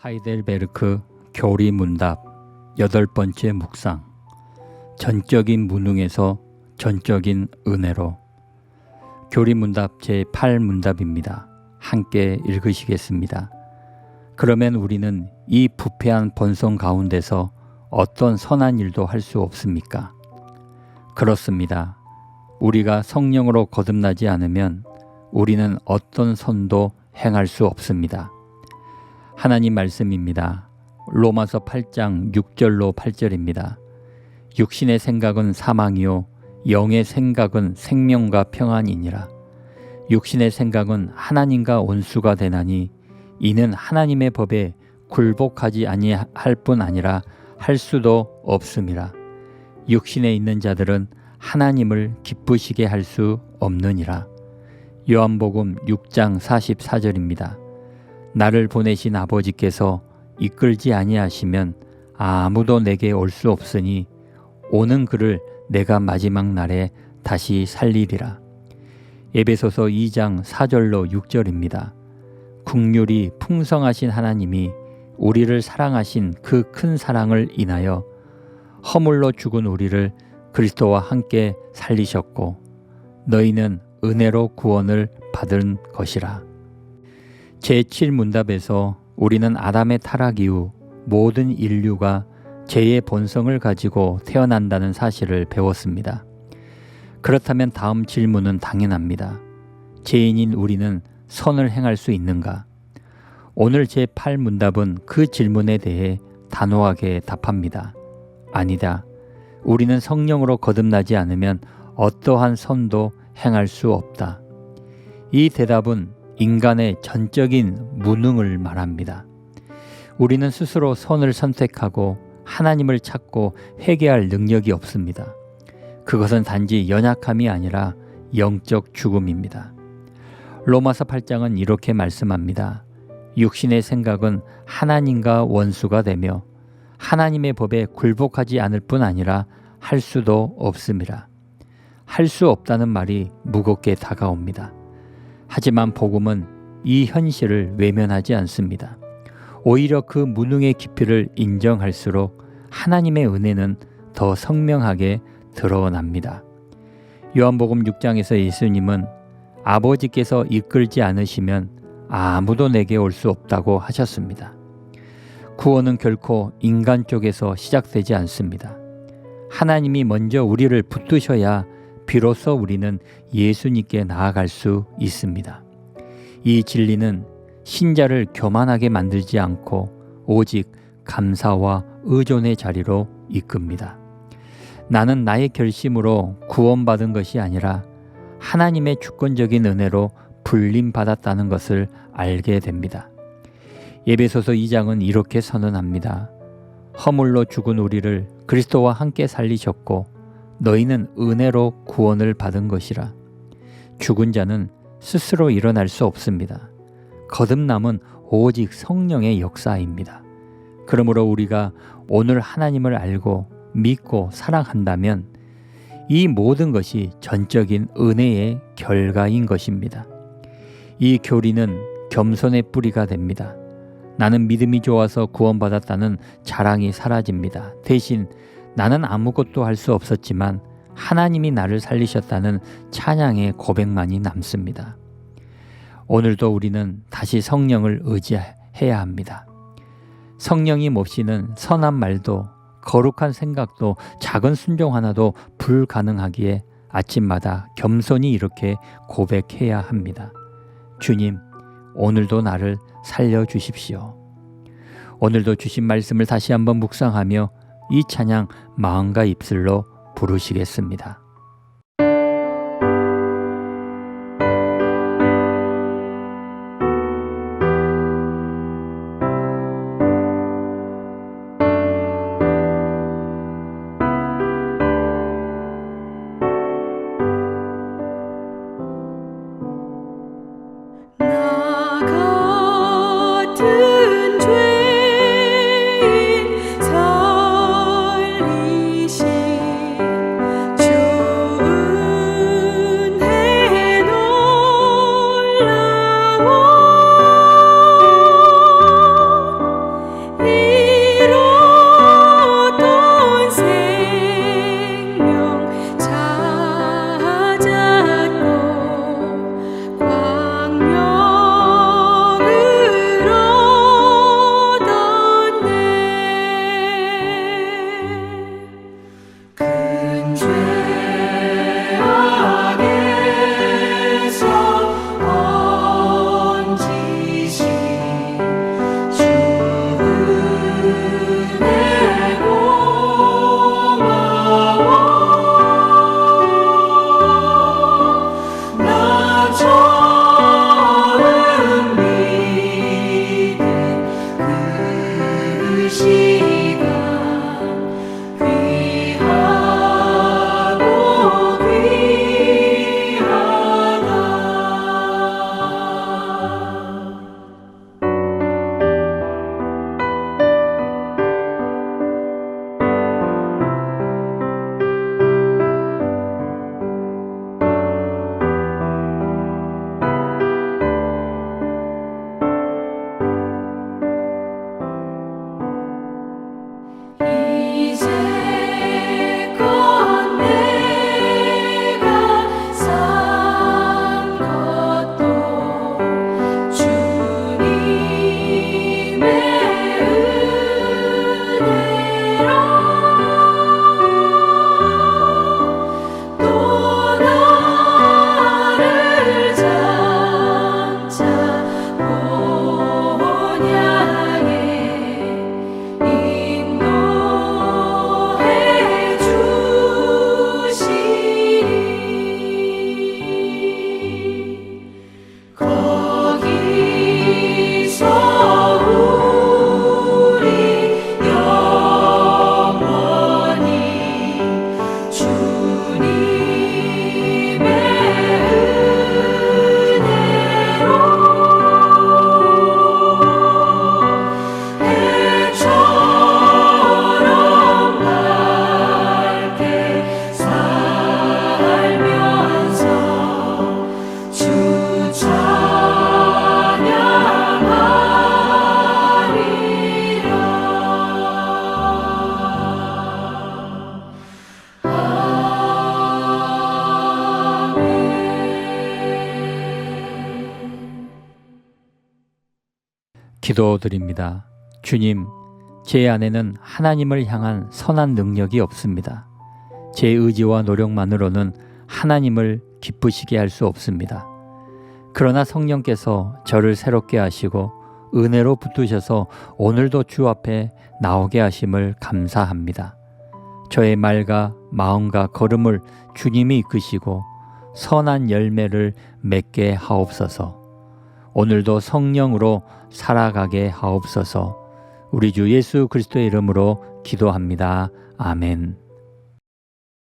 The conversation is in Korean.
하이델베르크 교리 문답 여덟 번째 묵상 전적인 무능에서 전적인 은혜로 교리 문답 제8 문답입니다. 함께 읽으시겠습니다. 그러면 우리는 이 부패한 번성 가운데서 어떤 선한 일도 할 수 없습니까? 그렇습니다. 우리가 성령으로 거듭나지 않으면 우리는 어떤 선도 행할 수 없습니다. 하나님 말씀입니다. 로마서 8장 6절로 8절입니다. 육신의 생각은 사망이요 영의 생각은 생명과 평안이니라. 육신의 생각은 하나님과 원수가 되나니 이는 하나님의 법에 굴복하지 아니할 뿐 아니라 할 수도 없음이라. 육신에 있는 자들은 하나님을 기쁘시게 할 수 없느니라. 요한복음 6장 44절입니다. 나를 보내신 아버지께서 이끌지 아니하시면 아무도 내게 올 수 없으니 오는 그를 내가 마지막 날에 다시 살리리라. 에베소서 2장 4절로 6절입니다. 국률이 풍성하신 하나님이 우리를 사랑하신 그 큰 사랑을 인하여 허물로 죽은 우리를 그리스도와 함께 살리셨고 너희는 은혜로 구원을 받은 것이라. 제7문답에서 우리는 아담의 타락 이후 모든 인류가 죄의 본성을 가지고 태어난다는 사실을 배웠습니다. 그렇다면 다음 질문은 당연합니다. 죄인인 우리는 선을 행할 수 있는가? 오늘 제8문답은 그 질문에 대해 단호하게 답합니다. 아니다. 우리는 성령으로 거듭나지 않으면 어떠한 선도 행할 수 없다. 이 대답은 인간의 전적인 무능을 말합니다. 우리는 스스로 선을 선택하고 하나님을 찾고 회개할 능력이 없습니다. 그것은 단지 연약함이 아니라 영적 죽음입니다. 로마서 8장은 이렇게 말씀합니다. 육신의 생각은 하나님과 원수가 되며 하나님의 법에 굴복하지 않을 뿐 아니라 할 수도 없습니다. 할 수 없다는 말이 무겁게 다가옵니다. 하지만 복음은 이 현실을 외면하지 않습니다. 오히려 그 무능의 깊이를 인정할수록 하나님의 은혜는 더 선명하게 드러납니다. 요한복음 6장에서 예수님은 아버지께서 이끌지 않으시면 아무도 내게 올 수 없다고 하셨습니다. 구원은 결코 인간 쪽에서 시작되지 않습니다. 하나님이 먼저 우리를 붙드셔야 비로소 우리는 예수님께 나아갈 수 있습니다. 이 진리는 신자를 교만하게 만들지 않고 오직 감사와 의존의 자리로 이끕니다. 나는 나의 결심으로 구원받은 것이 아니라 하나님의 주권적인 은혜로 불림받았다는 것을 알게 됩니다. 예배소서 2장은 이렇게 선언합니다. 허물로 죽은 우리를 그리스도와 함께 살리셨고 너희는 은혜로 구원을 받은 것이라. 죽은 자는 스스로 일어날 수 없습니다. 거듭남은 오직 성령의 역사입니다. 그러므로 우리가 오늘 하나님을 알고 믿고 사랑한다면 이 모든 것이 전적인 은혜의 결과인 것입니다. 이 교리는 겸손의 뿌리가 됩니다. 나는 믿음이 좋아서 구원받았다는 자랑이 사라집니다. 대신 나는 아무것도 할 수 없었지만 하나님이 나를 살리셨다는 찬양의 고백만이 남습니다. 오늘도 우리는 다시 성령을 의지해야 합니다. 성령이 없이는 선한 말도 거룩한 생각도 작은 순종 하나도 불가능하기에 아침마다 겸손히 이렇게 고백해야 합니다. 주님, 오늘도 나를 살려 주십시오. 오늘도 주신 말씀을 다시 한번 묵상하며 이 찬양 마음과 입술로 부르시겠습니다. 기도드립니다. 주님, 제 안에는 하나님을 향한 선한 능력이 없습니다. 제 의지와 노력만으로는 하나님을 기쁘시게 할 수 없습니다. 그러나 성령께서 저를 새롭게 하시고 은혜로 붙드셔서 오늘도 주 앞에 나오게 하심을 감사합니다. 저의 말과 마음과 걸음을 주님이 이끄시고 선한 열매를 맺게 하옵소서. 오늘도 성령으로 살아가게 하옵소서. 우리 주 예수 그리스도의 이름으로 기도합니다. 아멘.